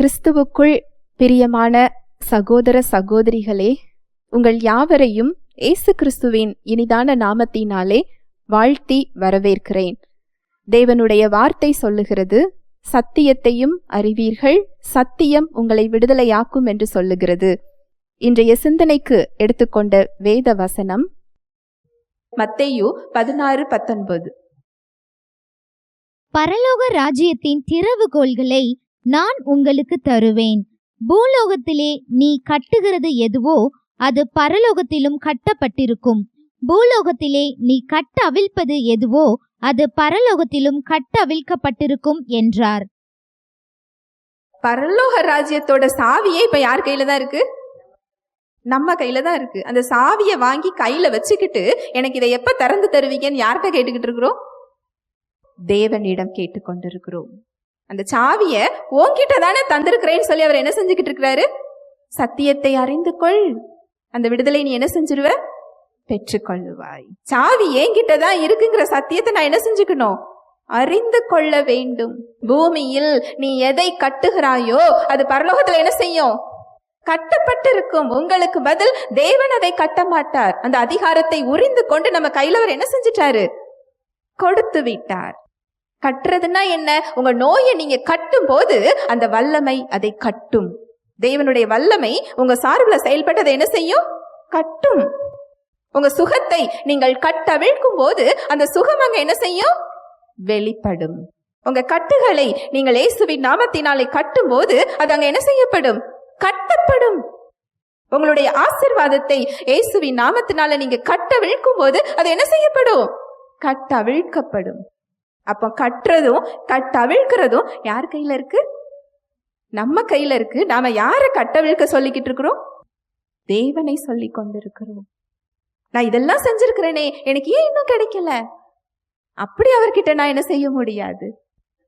கிறிஸ்துவுக்குள் பிரியமான சகோதர சகோதரிகளே உங்கள் யாவரையும் இயேசு கிறிஸ்துவின் இனிதான நாமத்தினாலே வாழ்த்தி வரவேற்கிறேன். தேவனுடைய வார்த்தை சொல்லுகிறது சத்தியத்தையும் அறிவீர்கள் சத்தியம் உங்களை விடுதலையாக்கும் என்று சொல்லுகிறது. இன்றைய சிந்தனைக்கு எடுத்துக்கொண்ட வேத வசனம் மத்தேயு பதினாறு பத்தொன்பது. பரலோக ராஜ்யத்தின் திறவுகோல்களை நான் உங்களுக்கு தருவேன். பூலோகத்திலே நீ கட்டுகிறது எதுவோ அது பரலோகத்திலும் கட்டப்பட்டிருக்கும். பூலோகத்திலே நீ கட்ட அவிழ்ப்பது எதுவோ அது பரலோகத்திலும் கட்ட அவிழ்க்கப்பட்டிருக்கும் என்றார். பரலோக ராஜ்யத்தோட சாவியே இப்ப யார் கையில தான் இருக்கு? நம்ம கையில தான் இருக்கு. அந்த சாவியை வாங்கி கையில வச்சுக்கிட்டு எனக்கு இதை எப்ப திறந்து தருவீங்கன்னு யார்கிட்ட கேட்டுக்கிட்டு இருக்கிறோம்? தேவனிடம் கேட்டுக்கொண்டிருக்கிறோம். அந்த சாவிய உன்கிட்ட தானே தந்திருக்கிறேன்னு சொல்லி அவர் என்ன செஞ்சுக்கிட்டு இருக்கிறாரு? சத்தியத்தை அறிந்து கொள் அந்த விடுதலை நீ என்ன செஞ்சிருவ? பெற்றுக்கொள்ளுவாய் சாவி என்கிட்ட தான் இருக்குங்கிற சத்தியத்தை நான் என்ன செஞ்சுக்கணும்? அறிந்து கொள்ள வேண்டும். பூமியில் நீ எதை கட்டுகிறாயோ அது பரலோகத்துல என்ன செய்யும்? கட்டப்பட்டிருக்கும். உங்களுக்கு பதில் தேவன் அதை கட்ட மாட்டார். அந்த அதிகாரத்தை உரிந்து கொண்டு நம்ம கையில அவர் என்ன செஞ்சிட்டாரு? கொடுத்து விட்டார். கட்டுறதுன்னா என்ன? உங்க நோயை நீங்க கட்டும் போது அந்த வல்லமை அதை கட்டும். தேவனுடைய வல்லமை உங்க சார்பில் செயல்பட்டதை என்ன செய்யும்? கட்டும். உங்க சுகத்தை நீங்கள் கட்டவிழ்க்கும் போது அந்த சுகம் அங்க என்ன செய்யும்? வெளிப்படும். உங்க கட்டுகளை நீங்கள் இயேசுவின் நாமத்தினாலே கட்டும் போது அது அங்க என்ன செய்யப்படும்? கட்டப்படும். உங்களுடைய ஆசிர்வாதத்தை இயேசுவின் நாமத்தினால நீங்க கட்டவிழ்க்கும் போது அது என்ன செய்யப்படும்? கட்டவிழ்க்கப்படும். அப்போ கட்டுறதும் கட்டவிழ்க்கிறதும் யார் கையில் இருக்குது நம்ம கையில் இருக்குது நாம் யாரை கட்டவிழ்க்க சொல்லிக்கிட்டு இருக்கிறோம்? தேவனை சொல்லி கொண்டிருக்கிறோம். நான் இதெல்லாம் செஞ்சிருக்கிறேனே. எனக்கு ஏன் இன்னும் கிடைக்கல? அப்படி அவர்கிட்ட நான் என்ன செய்ய முடியாது?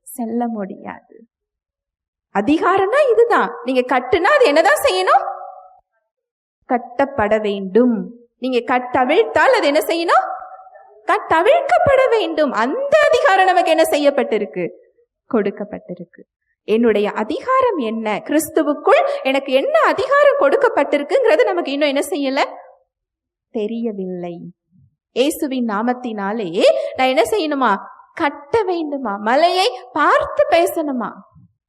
செல்ல முடியாது. அதிகாரம்னா இதுதான். நீங்க கட்டுனா அது என்னதான் செய்யணும்? கட்டப்பட வேண்டும். நீங்க கட்டவிழ்த்தால் அது என்ன செய்யணும்? தவிர்க்கப்பட வேண்டும். அந்த அதிகாரம் நமக்கு என்ன செய்யப்பட்டிருக்கு? கொடுக்கப்பட்டிருக்கு. என்னுடைய அதிகாரம் என்ன? கிறிஸ்துவுக்குள் எனக்கு என்ன அதிகாரம் கொடுக்கப்பட்டிருக்குங்கிறது நமக்கு இன்னும் என்ன செய்யல? தெரியவில்லை. இயேசுவின் நாமத்தினாலே நான் என்ன செய்யணுமா? கட்ட வேண்டுமா? மலையை பார்த்து பேசணுமா?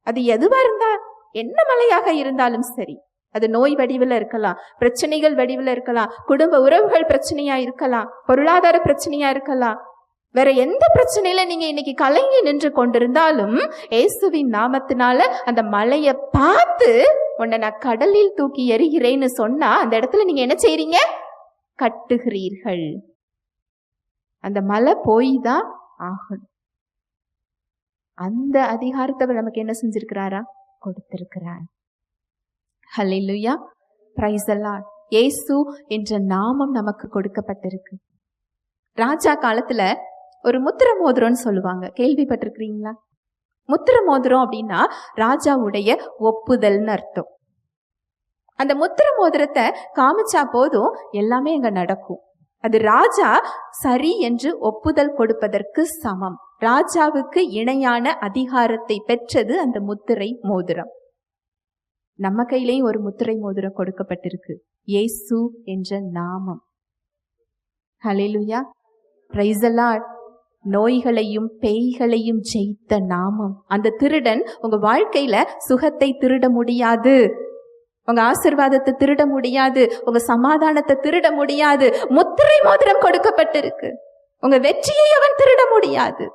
அது எதுவா இருந்தா என்ன மலையாக இருந்தாலும் சரி. அது நோய் வடிவில் இருக்கலாம் பிரச்சனைகள் வடிவில் இருக்கலாம் குடும்ப உறவுகள் பிரச்சனையா இருக்கலாம் பொருளாதார பிரச்சனையா இருக்கலாம். வேற எந்த பிரச்சனையில நீங்க இன்னைக்கு கலங்கி நின்று கொண்டிருந்தாலும் இயேசுவின் நாமத்தினால அந்த மலையை பார்த்து உன்னை நான் கடலில் தூக்கி எறிகிறேன்னு சொன்னா அந்த இடத்துல நீங்க என்ன செய்றீங்க? கட்டுகிறீர்கள். அந்த மலை போய் தான் ஆகணும். அந்த அதிகாரத்தை நமக்கு என்ன செஞ்சிருக்கிறாரா? கொடுத்திருக்கிறார். ஹalleluya பிரைஸ் அல்லாட் ஏசு என்ற நாமம் நமக்கு கொடுக்கப்பட்டிருக்கு. ராஜா காலத்துல ஒரு முத்திர மோதிரம்னு சொல்லுவாங்க. கேள்விப்பட்டிருக்கிறீங்களா? முத்திர மோதிரம் அப்படின்னா ராஜாவுடைய ஒப்புதல்னு அர்த்தம். அந்த முத்திர மோதிரத்தை காமிச்சா போதும் எல்லாமே அங்க நடக்கும். அது ராஜா சரி என்று ஒப்புதல் கொடுப்பதற்கு சமம். ராஜாவுக்கு இணையான அதிகாரத்தை பெற்றது அந்த முத்திரை மோதிரம். நம்ம கையிலையும் ஒரு முத்திரை மோதிரம் கொடுக்கப்பட்டிருக்கு. ஏசு என்ற நாமம். ஹalleluya பிரைசலாட் நோய்களையும் பேய்களையும் ஜெயித்த நாமம். அந்த திருடன் உங்க வாழ்க்கையில சுகத்தை திருட முடியாது. உங்க ஆசிர்வாதத்தை திருட முடியாது. உங்க சமாதானத்தை திருட முடியாது. முத்திரை மோதிரம் கொடுக்கப்பட்டிருக்கு. உங்க வெற்றியை அவன் திருட முடியாது.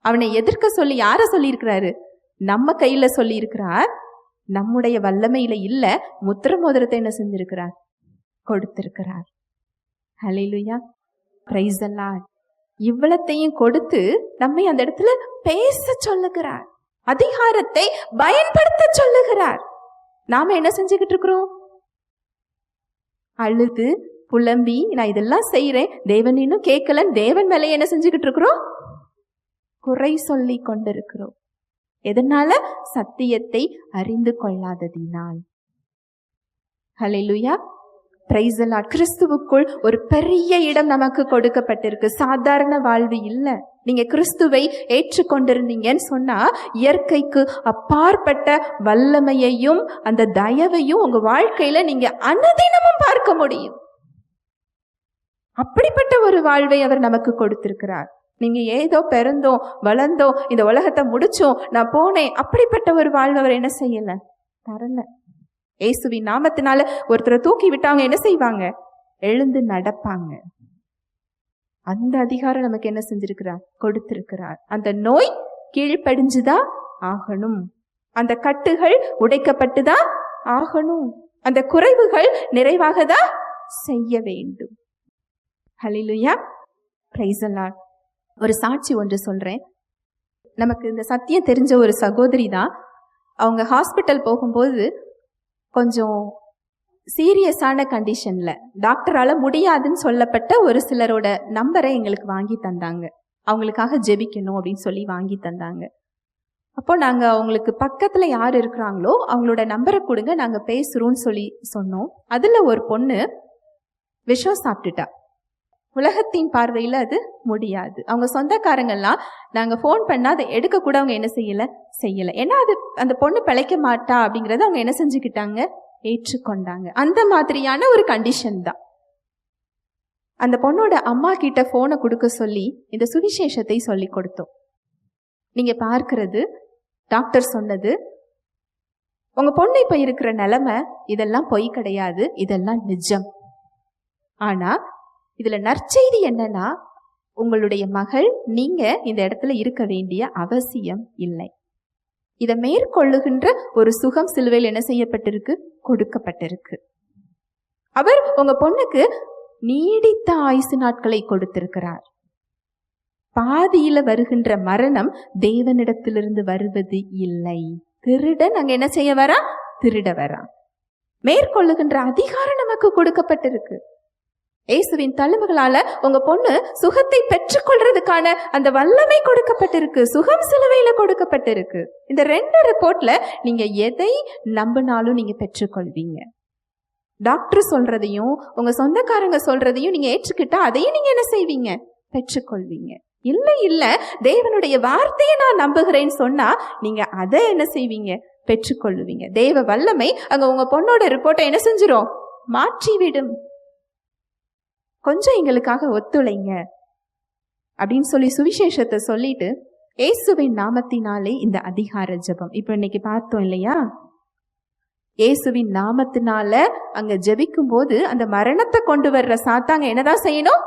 அவனை எதிர்க்க சொல்லி யார சொல்லியிருக்கிறாரு? நம்ம கையில சொல்லியிருக்கிறார் நம்முடைய வல்லமையில இல்ல முத்திர மோதிரத்தை என்ன செஞ்சிருக்கிறார்? கொடுத்திருக்கிறார். ஹலிலுயா பிரைஸ் அல்லாட் இவ்வளத்தையும் கொடுத்து நம்மை அந்த இடத்துல பேச சொல்லுகிறார். அதிகாரத்தை பயன்படுத்த சொல்லுகிறார். நாம என்ன செஞ்சுக்கிட்டு இருக்கிறோம்? அழுது புலம்பி நான் இதெல்லாம் செய்யறேன் தேவன் இன்னும் கேட்கலன்னு தேவன் மேலே என்ன செஞ்சுக்கிட்டு இருக்கிறோம்? குறை சொல்லி கொண்டிருக்கிறோம். எதனால? சத்தியத்தை அறிந்து கொள்ளாததினால். ஹலெலுயா பிரைசலா கிறிஸ்துவுக்குள் ஒரு பெரிய இடம் நமக்கு கொடுக்கப்பட்டிருக்கு. சாதாரண வாழ்வு இல்லை. நீங்க கிறிஸ்துவை ஏற்றுக்கொண்டிருந்தீங்கன்னு சொன்னா இயற்கைக்கு அப்பாற்பட்ட வல்லமையையும் அந்த தயவையும் உங்க வாழ்க்கையில நீங்க அனுதினமும் பார்க்க முடியும். அப்படிப்பட்ட ஒரு வாழ்வை அவர் நமக்கு கொடுத்திருக்கிறார். நீங்கள் ஏதோ பிறந்தோம் வளர்ந்தோம் இந்த உலகத்தை முடிச்சோம் நான் போனேன். அப்படிப்பட்ட ஒரு வாழ்வு அவர் என்ன செய்யலை? தரல. ஏசுவின் நாமத்தினால ஒருத்தரை தூக்கி விட்டாங்க என்ன செய்வாங்க? எழுந்து நடப்பாங்க. அந்த அதிகாரம் நமக்கு என்ன செஞ்சிருக்கிறார்? கொடுத்திருக்கிறார். அந்த நோய் கீழ்ப்படிஞ்சுதான் ஆகணும். அந்த கட்டுகள் உடைக்கப்பட்டுதான் ஆகணும். அந்த குறைவுகள் நிறைவாக தான் செய்ய வேண்டும். ஹலிலுயா பிரைசலாட் ஒரு சாட்சி ஒன்று சொல்கிறேன் நமக்கு இந்த சத்தியம் தெரிஞ்ச ஒரு சகோதரி தான். அவங்க ஹாஸ்பிட்டல் போகும்போது கொஞ்சம் சீரியஸான கண்டிஷனில் டாக்டரால் முடியாதுன்னு சொல்லப்பட்ட ஒரு சிலரோட நம்பரை எங்களுக்கு வாங்கி தந்தாங்க. அவங்களுக்காக ஜெபிக்கணும் அப்படின்னு சொல்லி வாங்கி தந்தாங்க. அப்போ நாங்கள் அவங்களுக்கு பக்கத்தில் யார் இருக்கிறாங்களோ அவங்களோட நம்பரை கொடுங்க நாங்கள் பேசுகிறோம்னு சொல்லி சொன்னோம். அதில் ஒரு பொண்ணு விஷம் சாப்பிட்டுட்டா. உலகத்தின் பார்வையில் அது முடியாது. அவங்க சொந்தக்காரங்கெல்லாம் நாங்கள் ஃபோன் பண்ணால் அதை எடுக்க கூட அவங்க என்ன செய்யலை? செய்யலை. ஏன்னா அது அந்த பொண்ணு பிழைக்க மாட்டா அப்படிங்கிறத அவங்க என்ன செஞ்சுக்கிட்டாங்க? ஏற்றுக்கொண்டாங்க. அந்த மாதிரியான ஒரு கண்டிஷன் தான். அந்த பொண்ணோட அம்மா கிட்ட ஃபோனை கொடுக்க சொல்லி இந்த சுவிசேஷத்தை சொல்லி கொடுத்தோம். நீங்கள் பார்க்கறது டாக்டர் சொன்னது உங்கள் பொண்ணு இப்போ இருக்கிற நிலமை இதெல்லாம் பொய் கிடையாது இதெல்லாம் நிஜம். ஆனால் இதில் நற்செய்தி என்னன்னா உங்களுடைய மகள் நீங்கள் இந்த இடத்துல இருக்க வேண்டிய அவசியம் இல்லை. இதை மேற்கொள்ளுகின்ற ஒரு சுகம் சிலுவையில் என்ன செய்யப்பட்டிருக்கு? கொடுக்கப்பட்டிருக்கு. அவர் உங்க பொண்ணுக்கு நீடித்த ஆயுசு நாட்களை கொடுத்திருக்கிறார். பாதியில வருகின்ற மரணம் தேவனிடத்திலிருந்து வருவது இல்லை. திருடன் அங்க என்ன செய்ய வரா? திருட வரா. மேற்கொள்ளுகின்ற அதிகாரம் நமக்கு கொடுக்கப்பட்டிருக்கு. இயேசுவின் தழும்புகளால உங்க பொண்ணு சுகத்தை பெற்றுக்கொள்றதுக்கான அந்த வல்லமை கொடுக்கப்பட்டிருக்கு. சுகம் சிலுவையில கொடுக்கப்பட்டிருக்கு. இந்த ரெண்டு ரிப்போர்ட்ல நீங்க எதை நம்பினாலும் நீங்க பெற்றுக்கொள்வீங்க. டாக்டர் சொல்றதையும் உங்க சொந்தக்காரங்க சொல்றதையும் நீங்க ஏற்றுக்கிட்டா அதையும் நீங்க என்ன செய்வீங்க? பெற்றுக்கொள்வீங்க. இல்லை இல்லை தேவனுடைய வார்த்தையை நான் நம்புகிறேன்னு சொன்னா நீங்க அதை என்ன செய்வீங்க? பெற்றுக்கொள்ளுவீங்க. தேவ வல்லமை அங்க உங்க பொண்ணோட ரிப்போர்ட்டை என்ன செஞ்சிடும் மாற்றிவிடும். கொஞ்சம் எங்களுக்காக ஒத்துழைங்க. அப்படின்னு சொல்லி சுவிசேஷத்தை சொல்லிட்டு இயேசுவின் நாமத்தினாலே இந்த அதிகார ஜெபம். இப்போ இன்னைக்கு பார்த்தோம் இல்லையா? இயேசுவின் நாமத்தினால அங்க ஜபிக்கும் போது அந்த மரணத்தை கொண்டு வர்ற சாத்தாங்க என்னதான் செய்யணும்?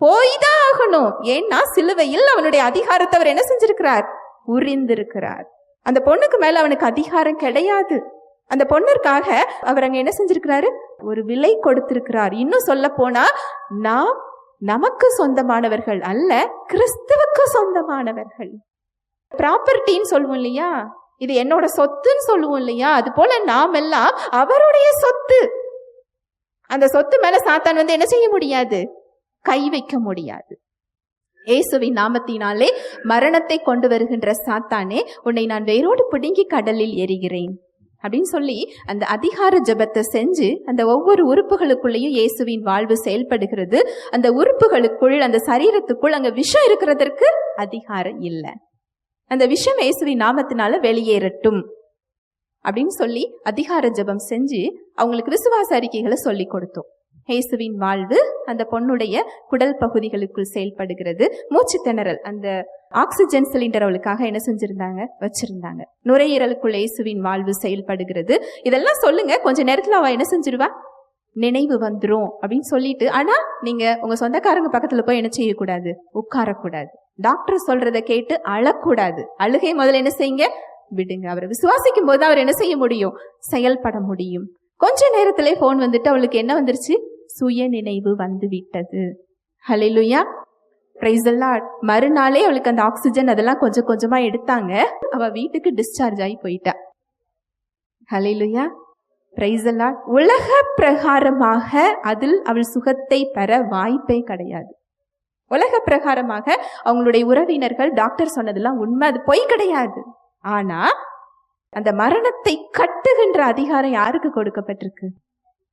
போய்தான் ஆகணும். ஏன்னா சிலுவையில் அவனுடைய அதிகாரத்தை அவர் என்ன செஞ்சிருக்கிறார்? உறிந்திருக்கிறார் அந்த பொண்ணுக்கு மேல அவனுக்கு அதிகாரம் கிடையாது. அந்த பொண்ணிற்காக அவர் அங்க என்ன செஞ்சிருக்கிறாரு? ஒரு விலை கொடுத்திருக்கிறார். இன்னும் சொல்ல போனா நாம் நமக்கு சொந்தமானவர்கள் அல்ல கிறிஸ்துவுக்கு சொந்தமானவர்கள். ப்ராப்பர்ட்டின்னு சொல்லுவோம் இல்லையா? இது என்னோட சொத்துன்னு சொல்லுவோம் இல்லையா? அது போல நாம் எல்லாம் அவருடைய சொத்து. அந்த சொத்து மேல சாத்தான் வந்து என்ன செய்ய முடியாது? கை வைக்க முடியாது. இயேசுவின் நாமத்தினாலே மரணத்தை கொண்டு வருகின்ற சாத்தானே உன்னை நான் வேரோடு பிடுங்கி கடலில் எரிகிறேன் அப்படின்னு சொல்லி அந்த அதிகார ஜெபத்தை செஞ்சு அந்த ஒவ்வொரு உறுப்புகளுக்குள்ளேயும் இயேசுவின் வாழ்வு செயல்படுகிறது. அந்த உறுப்புகளுக்குள் அந்த சரீரத்துக்குள் அங்கே விஷம் இருக்கிறதற்கு அதிகாரம் இல்லை. அந்த விஷம் இயேசுவின் நாமத்தினால வெளியேறட்டும் அப்படின்னு சொல்லி அதிகார ஜெபம் செஞ்சு அவங்களுக்கு விசுவாச அறிக்கைகளை சொல்லி கொடுத்தோம். இயேசுவின் வாழ்வு அந்த பொண்ணுடைய குடல் பகுதிகளுக்குள் செயல்படுகிறது. மூச்சு திணறல் அந்த ஆக்சிஜன் சிலிண்டர் அவளுக்காக என்ன செஞ்சிருந்தாங்க? வச்சிருந்தாங்க. நுரையீரலுக்குள் இயேசுவின் வாழ்வு செயல்படுகிறது. இதெல்லாம் சொல்லுங்க கொஞ்ச நேரத்துல அவ என்ன செஞ்சிருவா? நினைவு வந்துடும் அப்படின்னு சொல்லிட்டு ஆனா நீங்க உங்க சொந்தக்காரங்க பக்கத்துல போய் என்ன செய்யக்கூடாது? உட்காரக்கூடாது. டாக்டர் சொல்றதை கேட்டு அழக்கூடாது. அழுகை முதல்ல என்ன செய்யுங்க? விடுங்க. அவரை விசுவாசிக்கும் போது அவர் என்ன செய்ய முடியும்? செயல்பட முடியும். கொஞ்ச நேரத்திலே ஃபோன் வந்துட்டு அவளுக்கு என்ன வந்துருச்சு? சுய நினைவு வந்துவிட்டது ஹலிலுயா பிரைசல்லாட் மறுநாளே அவளுக்கு அந்த ஆக்சிஜன் அதெல்லாம் கொஞ்சம் கொஞ்சமாக எடுத்தாங்க. அவள் வீட்டுக்கு டிஸ்சார்ஜ் ஆகி போயிட்டா. ஹலிலுயா பிரைசல்லாட் உலக பிரகாரமாக அதில் அவள் சுகத்தை பெற வாய்ப்பே கிடையாது. உலக பிரகாரமாக அவங்களுடைய உறவினர்கள் டாக்டர் சொன்னதெல்லாம் உண்மை அது பொய் கிடையாது. ஆனால் அந்த மரணத்தை கட்டுகின்ற அதிகாரம் யாருக்கு கொடுக்கப்பட்டிருக்கு?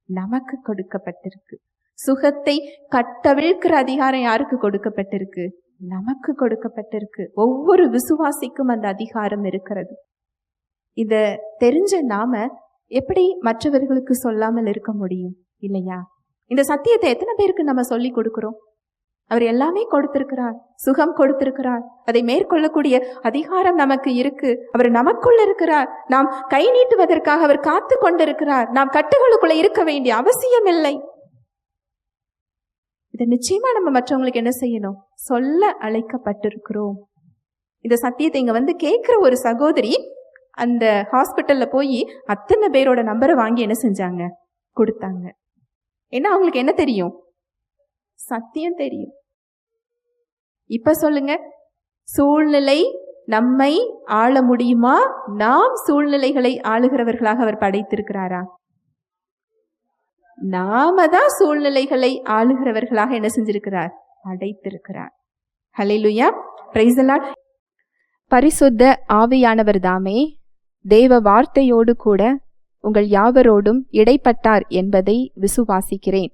நமக்கு கொடுக்கப்பட்டிருக்கு. சுகத்தை கட்டவிழ்க்கிற அதிகாரம் யாருக்கு கொடுக்கப்பட்டிருக்கு? நமக்கு கொடுக்கப்பட்டிருக்கு. ஒவ்வொரு விசுவாசிக்கும் அந்த அதிகாரம் இருக்கிறது. இத தெரிஞ்ச நாம எப்படி மற்றவர்களுக்கு சொல்லாமல் இருக்க முடியும்? இல்லையா? இந்த சத்தியத்தை எத்தனை பேருக்கு நம்ம சொல்லி கொடுக்கிறோம்? அவர் எல்லாமே கொடுத்திருக்கிறார். சுகம் கொடுத்திருக்கிறார். அதை மேற்கொள்ளக்கூடிய அதிகாரம் நமக்கு இருக்கு. அவர் நமக்குள்ள இருக்கிறார். நாம் கை நீட்டுவதற்காக அவர் காத்து கொண்டிருக்கிறார். நாம் கட்டுகளுக்குள்ள இருக்க வேண்டிய அவசியம் இல்லை இதை நிச்சயமா நம்ம மற்றவங்களுக்கு என்ன செய்யணும்? சொல்ல அழைக்கப்பட்டிருக்கிறோம். இந்த சத்தியத்தை இங்க வந்து கேட்கிற ஒரு சகோதரி அந்த ஹாஸ்பிட்டல்ல போய் அத்தனை பேரோட நம்பரை வாங்கி என்ன செஞ்சாங்க? கொடுத்தாங்க. ஏன்னா அவங்களுக்கு என்ன தெரியும்? சத்தியம் தெரியும். இப்ப சொல்லுங்க சூழ்நிலை நம்மை ஆள முடியுமா? நாம் சூழ்நிலைகளை ஆளுகிறவர்களாக அவர் படைத்திருக்கிறாரா? நாம தான் சூழ்நிலைகளை ஆளுகிறவர்களாக என்ன செஞ்சிருக்கிறார்? படைத்திருக்கிறார். ஹalleluya praise பரிசுத்த ஆவியானவர் தாமே தேவ வார்த்தையோடு கூட உங்கள் யாவரோடும் இடைப்பட்டார் என்பதை விசுவாசிக்கிறேன்.